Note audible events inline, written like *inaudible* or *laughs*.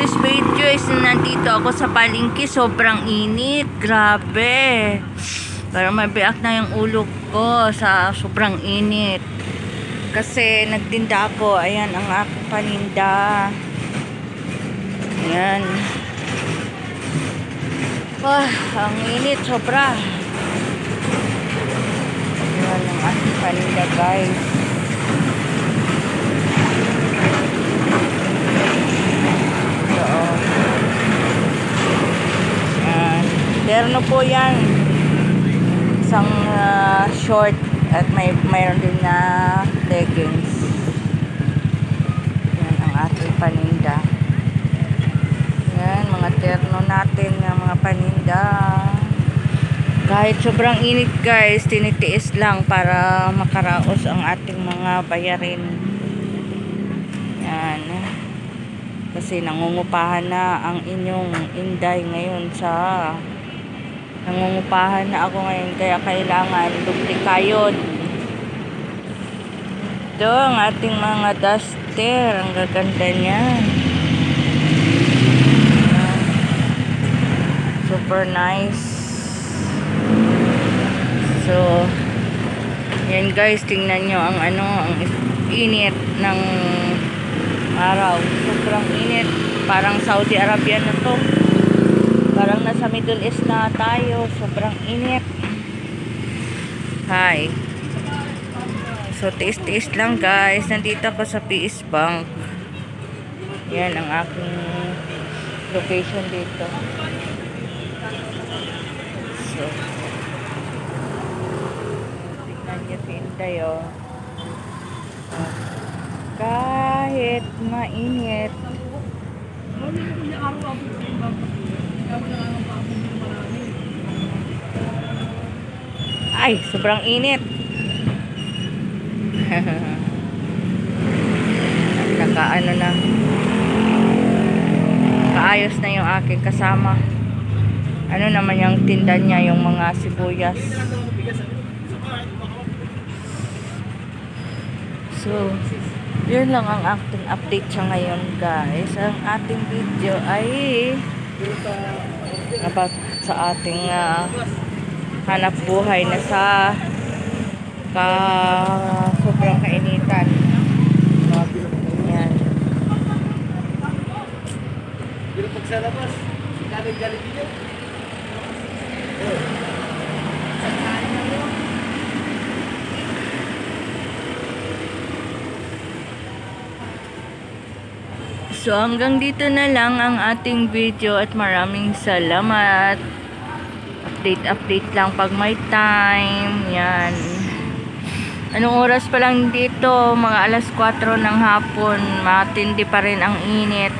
today's video is nandito ako sa palengke. Sobrang init. Grabe. Parang mabiyak na yung ulo ko sa sobrang init. Kasi nagtinda ako. Ayan ang aking paninda. Ayan. Ah, ang init. Sobra. Ayan ang aking paninda guys. Oo. Yan. Terno po yan. Isang ah, short at may mayroon din na leggings. Yan ang ating paninda. Yan, mga terno natin ng mga paninda. Kahit sobrang init guys, tinitiis lang para makaraos ang ating mga bayarin. Yan. Kasi nangungupahan na ang inyong inday ngayon sa nangungupahan na ako ngayon kaya kailangan duplikayod. Ito ang ating mga duster. Ang gaganda. Ayan. Super nice. So, yan guys, tingnan nyo ang ano, ang init ng araw. Sobrang init. Parang Saudi Arabia na to. Middle East na tayo. Sobrang init. Hi. So, tiis-tiis lang guys. Nandito ako sa PS Bank. Yan ang aking location dito. So, tignan nyo si Inday oh. Oh. Kahit mainit. Ay, sobrang init. *laughs* Nakaano na. Kaayos na yung aking kasama. Ano naman yung tinda niya, yung mga sibuyas. So, yun lang ang ating update sa ngayon guys. Ang ating video ay about sa ating ah, hanap buhay na sa ka sobrang kainitan. Yan. Pero pag sa labas, galit-galit niyo. So hanggang dito na lang ang ating video at maraming salamat. Update update lang pag may time. Yan. Anong oras pa lang dito? Mga alas 4 ng hapon. Matindi pa rin ang init.